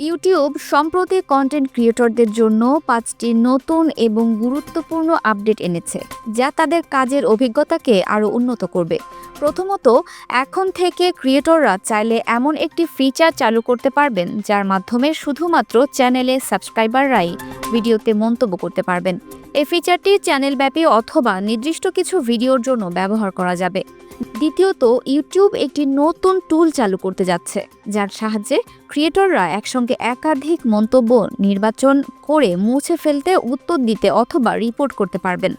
YouTube সম্প্রতি content ক্রিয়েটরদের জন্য পাঁচটি নতুন এবং গুরুত্বপূর্ণ আপডেট এনেছে, যা তাদের কাজের অভিজ্ঞতাকে আরও উন্নত করবে। প্রথমত, এখন থেকে ক্রিয়েটররা চাইলে এমন একটি ফিচার চালু করতে পারবেন, যার মাধ্যমে শুধুমাত্র চ্যানেলে সাবস্ক্রাইবাররাই ভিডিওতে মন্তব্য করতে পারবেন। এই ফিচারটি চ্যানেলব্যাপী অথবা নির্দিষ্ট কিছু ভিডিওর জন্য ব্যবহার করা যাবে। দ্বিতীয়ত ইউটিউব একটি নতুন টুল চালু করতে যাচ্ছে, যার সাহায্যে ক্রিয়েটররা একসঙ্গে একাধিক মন্তব্য নির্বাচন করে মুছে ফেলতে উত্তর দিতে অথবা রিপোর্ট করতে পারবেন।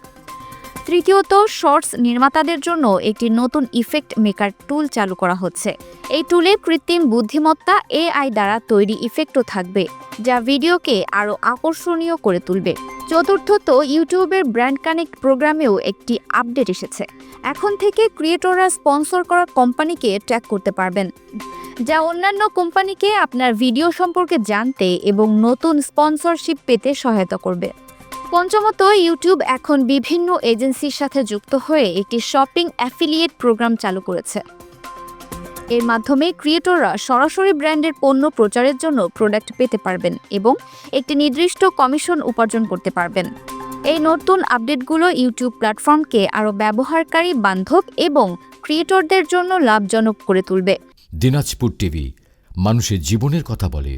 তৃতীয়ত, শর্টস নির্মাতাদের জন্য একটি নতুন ইফেক্ট মেকার টুল চালু করা হচ্ছে। এই টুলে কৃত্রিম বুদ্ধিমত্তা এআই দ্বারা তৈরি ইফেক্টও থাকবে, যা ভিডিওকে আরও আকর্ষণীয় করে তুলবে। চতুর্থত, ইউটিউবের ব্র্যান্ড কানেক্ট প্রোগ্রামেও একটি আপডেট এসেছে। এখন থেকে ক্রিয়েটররা স্পন্সর করা কোম্পানিকে ট্র্যাক করতে পারবেন, যা অন্যান্য কোম্পানিকে আপনার ভিডিও সম্পর্কে জানতে এবং নতুন স্পন্সরশিপ পেতে সহায়তা করবে। পঞ্চমত ইউটিউব এখন বিভিন্ন এজেন্সির সাথে যুক্ত হয়ে একটি শপিং অ্যাফিলিয়েট প্রোগ্রাম চালু করেছে। এর মাধ্যমে ক্রিয়েটররা সরাসরি ব্র্যান্ডের পণ্য প্রচারের জন্য প্রোডাক্ট পেতে পারবেন এবং একটি নির্দিষ্ট কমিশন উপার্জন করতে পারবেন। এই নতুন আপডেটগুলো ইউটিউব প্ল্যাটফর্মকে আরও ব্যবহারকারী, বান্ধব এবং ক্রিয়েটরদের জন্য লাভজনক করে তুলবে। দিনাজপুর টিভি, মানুষের জীবনের কথা বলে।